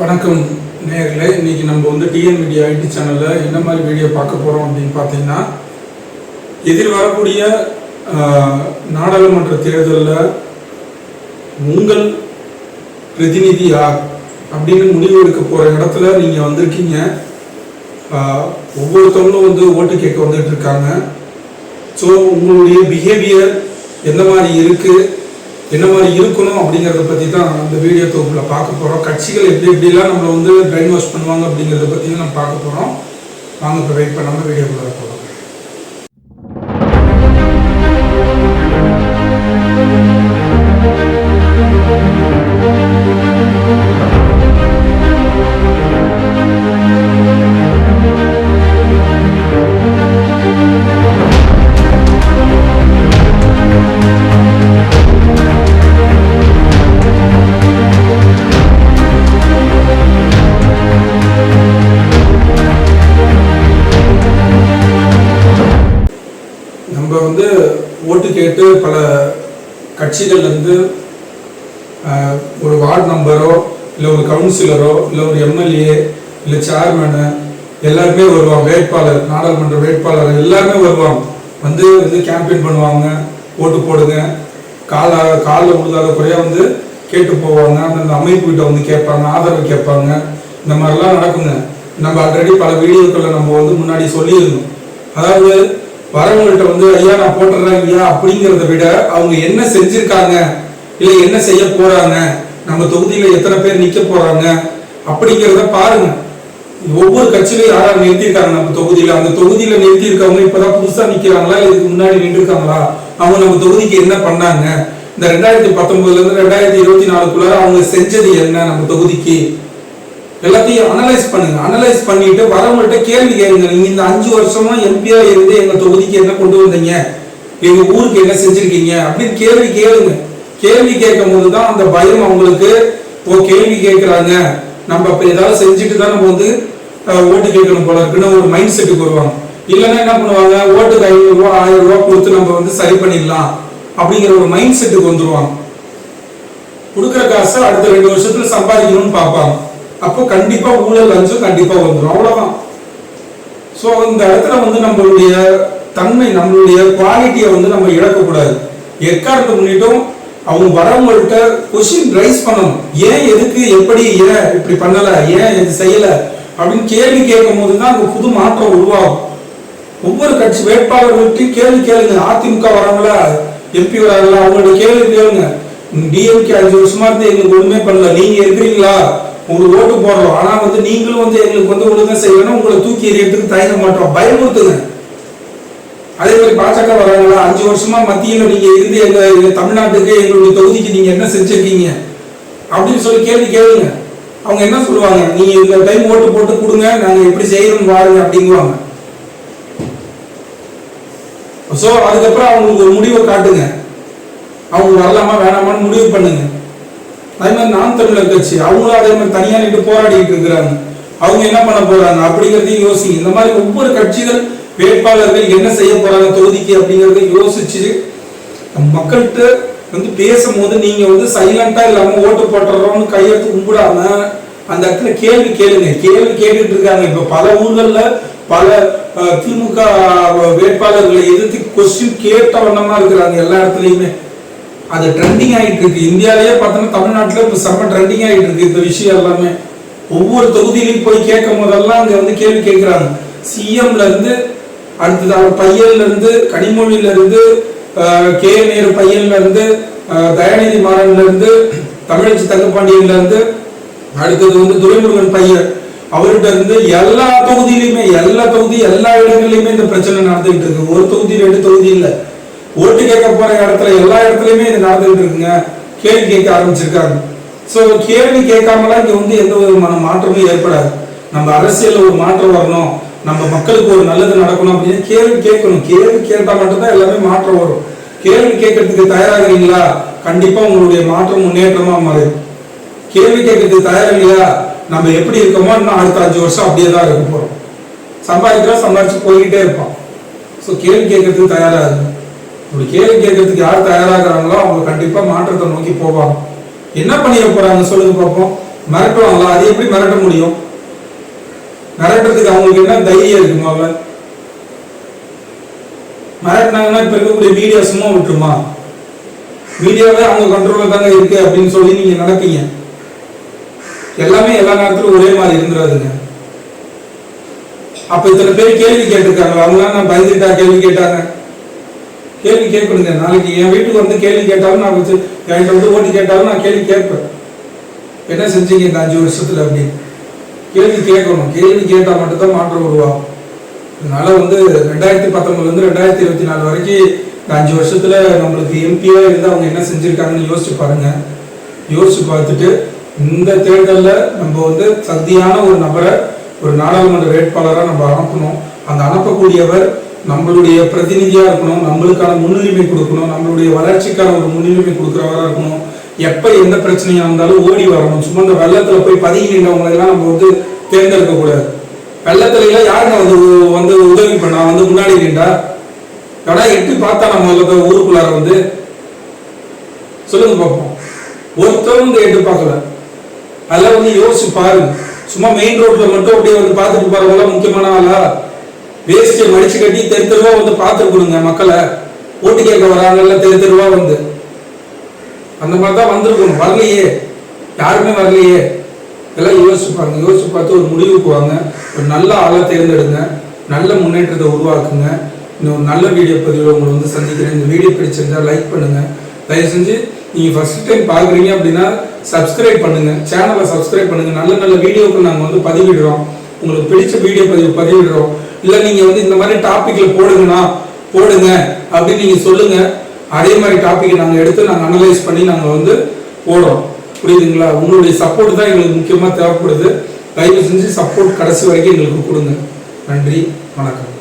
வணக்கம் நேரில் இன்னைக்கு நம்ம வந்து டிஎன் மீடியா ஐடி சேனலில் என்ன மாதிரி வீடியோ பார்க்க போகிறோம் அப்படின்னு பார்த்தீங்கன்னா எதிர் வரக்கூடிய நாடாளுமன்ற தேர்தலில் உங்கள் பிரதிநிதி யார் அப்படின்னு முடிவு எடுக்க போகிற இடத்துல நீங்கள் வந்திருக்கீங்க. ஒவ்வொருத்தவங்களும் வந்து ஓட்டு கேட்க வந்துட்டு இருக்காங்க. ஸோ உங்களுடைய பிஹேவியர் எந்த மாதிரி இருக்குது என்ன மாதிரி இருக்கணும் அப்படிங்கிறத பற்றி தான் அந்த வீடியோ தொகுப்பில் பார்க்க போகிறோம் கட்சிகள் எப்படி எப்படிலாம் நம்மளை வந்து பிரெயின் வாஷ் பண்ணுவாங்க அப்படிங்கிறத பற்றியும் நம்ம பார்க்க போகிறோம் வாங்க இப்போ வெயிட் பண்ணாமல் வீடியோக்குள்ளே வந்து ஓட்டு கேட்டு பல கட்சிகள்லேருந்து ஒரு வார்டு நம்பரோ இல்லை ஒரு கவுன்சிலரோ இல்லை ஒரு எம்எல்ஏ இல்லை சேர்மேனு எல்லாருமே வருவாங்க. வேட்பாளர் நாடாளுமன்ற வேட்பாளர் எல்லாருமே வருவாங்க. வந்து வந்து கேம்பெயின் பண்ணுவாங்க ஓட்டு போடுங்க. கால காலில் விழுதாத குறையாக வந்து கேட்டு போவாங்க. அந்த அமைப்பு கிட்ட வந்து கேட்பாங்க ஆதரவு கேட்பாங்க. இந்த மாதிரிலாம் நடக்குங்க. நம்ம ஆல்ரெடி பல வீடியோக்களை நம்ம வந்து முன்னாடி சொல்லியிருந்தோம். அதாவது வரவங்கள்ட்ட வந்து ஐயா நான் போட்டுறேன் ஐயா அப்படிங்கிறத விட அவங்க என்ன செஞ்சிருக்காங்க இல்லை என்ன செய்ய போறாங்க நம்ம தொகுதியில எத்தனை பேர் நிக்க போறாங்க அப்படிங்கிறத பாருங்க. ஒவ்வொரு கட்சியிலும் யாராவது நிறுத்திருக்காங்க நம்ம தொகுதியில? அந்த தொகுதியில நிறுத்தி இருக்கவங்க இப்பதான் புதுசா நிக்கிறாங்களா இல்லை இதுக்கு முன்னாடி நின்று இருக்காங்களா அவங்க நம்ம தொகுதிக்கு என்ன பண்ணாங்க? இந்த ரெண்டாயிரத்தி பத்தொன்பதுல இருந்து ரெண்டாயிரத்தி இருபத்தி நாலுக்குள்ள அவங்க செஞ்சது என்ன நம்ம தொகுதிக்கு? எல்லாத்தையும் அனலைஸ் பண்ணுங்க. அனலைஸ் பண்ணிட்டு வரவங்கள்ட்ட கேள்வி கேளுங்க. நீங்க இந்த அஞ்சு வருஷமா எம்பியா இருந்து எங்க தொகுதிக்கு என்ன கொண்டு வந்தீங்க? எங்க ஊருக்கு என்ன செஞ்சிருக்கீங்க? அப்படின்னு கேள்வி கேளுங்க. கேள்வி கேட்கும் போதுதான் அந்த பயம் அவங்களுக்கு ஓ கேள்வி கேட்குறாங்க. நம்ம அப்ப ஏதாவது செஞ்சுட்டு தான் நம்ம வந்து ஓட்டு கேட்கணும் போல இருக்குன்னு ஒரு மைண்ட் செட்டுக்கு வருவாங்க. இல்லைன்னா என்ன பண்ணுவாங்க? ஓட்டுக்கு ஐநூறு ரூபா ஆயிரம் ரூபா கொடுத்து நம்ம வந்து சரி பண்ணிடலாம் அப்படிங்கிற ஒரு மைண்ட் செட்டுக்கு வந்துருவாங்க. கொடுக்குற காசை அடுத்த ரெண்டு வருஷத்துல சம்பாதிக்கணும்னு பார்ப்பாங்க. அப்போ கண்டிப்பா ஊழல் லஞ்சம் கண்டிப்பா வந்துடும் அவ்வளவுதான். ஸோ இந்த இடத்துல வந்து நம்மளுடைய தன்மை நம்மளுடைய குவாலிட்டியை வந்து நம்ம இழக்கக்கூடாது. எக்காரணத்தை முன்னிட்டும் அவங்க வரவங்கள்ட்ட கொஸ்டின் ரைஸ் பண்ணணும். ஏன் எதுக்கு எப்படி ஏன் இப்படி பண்ணல ஏன் இது செய்யல அப்படின்னு கேள்வி கேட்கும் போது தான் அங்க புது மாற்றம் உருவாகும். ஒவ்வொரு கட்சி வேட்பாளர்கள்ட்டையும் கேள்வி கேளுங்க. அதிமுக வராங்களா எம்பி வராங்களா அவங்களோட கேள்வி கேளுங்க. டிஎம்கே அஞ்சு வருஷமா இருந்து எங்களுக்கு ஒண்ணுமே பண்ணல. நீங்க இருக்கிறீங்களா? உங்களுக்கு ஓட்டு போடுறோம் ஆனா வந்து நீங்களும் வந்து எங்களுக்கு வந்து ஒழுங்கா செய்யணும். உங்களை தூக்கி எறியறதுக்கு தயங்க மாட்டோம். பயமுறுத்துங்க. அதே மாதிரி பாஜக வராங்களா? அஞ்சு வருஷமா மத்தியில நீங்க இருந்து எங்க எங்க தமிழ்நாட்டுக்கு எங்களுடைய தொகுதிக்கு நீங்க என்ன செஞ்சிருக்கீங்க? அப்படின்னு சொல்லி கேள்வி கேளுங்க. அவங்க என்ன சொல்லுவாங்க? நீங்க இந்த டைம் ஓட்டு போட்டு கொடுங்க. நாங்க எப்படி செய்யணும் வாருங்க அப்படிங்குவாங்க. சோ அதுக்கப்புறம் அவங்களுக்கு ஒரு முடிவை காட்டுங்க. அவங்க வரலாமா வேணாமான்னு முடிவு பண்ணுங்க. அதே மாதிரி நான் தமிழர் கட்சி அவங்களும் அதே மாதிரி தனியாக நின்று போராடிட்டு இருக்கிறாங்க. அவங்க என்ன பண்ண போறாங்க? அப்படிங்கறதையும் யோசிங்க இந்த மாதிரி ஒவ்வொரு கட்சிகள் வேட்பாளர்கள் என்ன செய்ய போறாங்க தொகுதிக்கு அப்படிங்கறத யோசிச்சு மக்கள்கிட்ட வந்து பேசும்போது நீங்க வந்து சைலண்டா இல்லாம ஓட்டு போட்டுறோம்னு கையெழுத்து கும்பிடாம அந்த இடத்துல கேள்வி கேளுங்க. கேள்வி கேட்டுட்டு இருக்காங்க. இப்ப பல ஊர்கள்ல பல திமுக வேட்பாளர்களை எதிர்த்து கொஸ்டின் கேட்ட வண்ணமா இருக்கிறாங்க எல்லா இடத்துலயுமே. அது ட்ரெண்டிங் ஆயிட்டு இருக்கு. இந்தியாலயே பார்த்தோன்னா தமிழ்நாட்டுல இப்போ செம்ம ட்ரெண்டிங் ஆயிட்டு இருக்கு இந்த விஷயம் எல்லாமே. ஒவ்வொரு தொகுதியிலையும் போய் கேட்கும் போதெல்லாம் அங்க வந்து கேள்வி கேட்குறாங்க. சிஎம்ல இருந்து அடுத்தது அவர் பையன்ல இருந்து கனிமொழியில இருந்து அஹ், கே. நேரு பையன்ல இருந்து அஹ், தயாநிதி மாறன்ல இருந்து தமிழச்சி தங்கப்பாண்டியன்ல இருந்து அடுத்தது வந்து துரைமுருகன் பையன். அவர்கிட்ட இருந்து எல்லா தொகுதியிலுமே எல்லா தொகுதி எல்லா இடங்கள்லயுமே இந்த பிரச்சனை நடந்துகிட்டு இருக்கு. ஒரு தொகுதி ரெண்டு தொகுதி இல்ல. ஓட்டு கேட்க போற இடத்துல எல்லா இடத்துலயுமே இது நடந்துகிட்டு இருக்குங்க. கேள்வி கேட்க ஆரம்பிச்சிருக்காங்க. ஸோ கேள்வி கேட்காமலாம் இங்க வந்து எந்த விதமான மாற்றமும் ஏற்படாது. நம்ம அரசியலில் ஒரு மாற்றம் வரணும். நம்ம மக்களுக்கு ஒரு நல்லது நடக்கணும் அப்படின்னு கேள்வி கேட்கணும். கேள்வி கேட்டா மட்டும்தான் எல்லாமே மாற்றம் வரும். கேள்வி கேட்கறதுக்கு தயாராகிறீங்களா? கண்டிப்பா உங்களுடைய மாற்றம் முன்னேற்றமா மாறும். கேள்வி கேட்கறதுக்கு தயார் இல்லையா நம்ம எப்படி இருக்கோமோ இன்னும் அடுத்த அஞ்சு வருஷம் அப்படியே தான் இருக்க போறோம். சம்பாதிக்கிறோம் சம்பாதிச்சு போய்கிட்டே இருப்போம். ஸோ கேள்வி கேட்கறதுக்கு தயாராக இருக்கும் இப்படி கேள்வி கேட்கறதுக்கு யார் தயாராகிறாங்களோ அவங்க கண்டிப்பா மாற்றத்தை நோக்கி போவாங்க. என்ன பண்ணிட போறாங்க சொல்லுங்க பார்ப்போம் மிரட்டுவாங்களா? அது எப்படி மிரட்ட முடியும்? மிரட்டுறதுக்கு அவங்களுக்கு என்ன தைரியம் இருக்குமா அவ மிரட்டினாங்கன்னா இப்ப இருக்கக்கூடிய மீடியா சும்மா விட்டுருமா? மீடியாவே அவங்க கண்ட்ரோல்ல தாங்க இருக்கு அப்படின்னு சொல்லி நீங்க நடப்பீங்க எல்லாமே எல்லா நேரத்திலும் ஒரே மாதிரி இருந்துடாதுங்க. அப்ப இத்தனை பேர் கேள்வி கேட்டிருக்காங்க அவங்களாம் நான் பயந்துட்டா கேள்வி கேட்டாங்க? கேள்வி கேட்கணுங்க. நாளைக்கு என் வீட்டுக்கு வந்து கேள்வி கேட்டாலும் நான் வச்சு என்கிட்ட வந்து ஓட்டு கேட்டாலும் நான் கேள்வி கேட்பேன். என்ன செஞ்சீங்க இந்த அஞ்சு வருஷத்துல அப்படி? கேள்வி கேட்கணும். கேள்வி கேட்டால் மட்டும்தான் மாற்றம் உருவாகும். அதனால வந்து ரெண்டாயிரத்தி பத்தொன்பதுலேருந்து ரெண்டாயிரத்தி இருபத்தி நாலு வரைக்கும் இந்த அஞ்சு வருஷத்துல நம்மளுக்கு எம்பியா இருந்து அவங்க என்ன செஞ்சிருக்காங்கன்னு யோசிச்சு பாருங்க. யோசிச்சு பார்த்துட்டு இந்த தேர்தலில் நம்ம வந்து சக்தியான ஒரு நபரை ஒரு நாடாளுமன்ற வேட்பாளராக நம்ம அனுப்பணும். அந்த அனுப்பக்கூடியவர் நம்மளுடைய பிரதிநிதியாக இருக்கணும் நம்மளுக்கான முன்னுரிமை கொடுக்கணும் நம்மளுடைய வளர்ச்சிக்கான ஒரு முன்னுரிமை கொடுக்குறவராக இருக்கணும். எப்போ எந்த பிரச்சனையாக இருந்தாலும் ஓடி வரணும். சும்மா இந்த வெள்ளத்தில் போய் பதுங்கி நின்றவங்களெல்லாம் நம்ம வந்து தேர்ந்தெடுக்க கூடாது. எல்லாம் யாருங்க வந்து வந்து உதவி பண்ணா வந்து முன்னாடி நின்றா? எவனா எட்டி பார்த்தா நம்ம ஊருக்குள்ளார வந்து? சொல்லுங்க பார்ப்போம் ஒருத்தரும் வந்து எட்டு பார்க்கல. அதெல்லாம் வந்து யோசிச்சு பாருங்க. சும்மா மெயின் ரோட்ல மட்டும் அப்படியே வந்து பார்த்துட்டு பாருங்களா முக்கியமான ஆளா? வேஸ்ட் மடிச்சு கட்டி தெரு தெருவா வந்து பார்த்து கொடுங்க மக்களை. ஓட்டு கேட்க வராங்கல்ல தெரு தெருவா வந்து. அந்த மாதிரி தான் வந்திருக்கணும் வரலையே. யாருமே வரலையே. எல்லாம் யோசிப்பாங்க யோசிச்சு பார்த்து ஒரு முடிவுக்கு வாங்க. ஒரு நல்ல ஆளை தேர்ந்தெடுங்க. நல்ல முன்னேற்றத்தை உருவாக்குங்க. இன்னும் ஒரு நல்ல வீடியோ பதிவில் உங்களை வந்து சந்திக்கிறேன். இந்த வீடியோ பிடிச்சிருந்தா லைக் பண்ணுங்க. தயவு செஞ்சு நீங்க ஃபர்ஸ்ட் டைம் பார்க்குறீங்க அப்படின்னா சப்ஸ்கிரைப் பண்ணுங்க. சேனலை சப்ஸ்கிரைப் பண்ணுங்க. நல்ல நல்ல வீடியோக்கள் நாங்கள் வந்து பதிவிடுறோம். உங்களுக்கு பிடிச்ச வீடியோ பதிவு பதிவிடுறோம். இல்லை நீங்க வந்து இந்த மாதிரி டாபிக்ல போடுங்கண்ணா போடுங்க அப்படின்னு நீங்க சொல்லுங்க. அதே மாதிரி டாபிக் நாங்கள் எடுத்து நாங்கள் அனலைஸ் பண்ணி நாங்கள் வந்து போடுறோம். புரியுதுங்களா? உங்களுடைய சப்போர்ட் தான் எங்களுக்கு முக்கியமாக தேவைப்படுது. தயவு செஞ்சு சப்போர்ட் கடைசி வரைக்கும் எங்களுக்கு கொடுங்க. நன்றி வணக்கம்.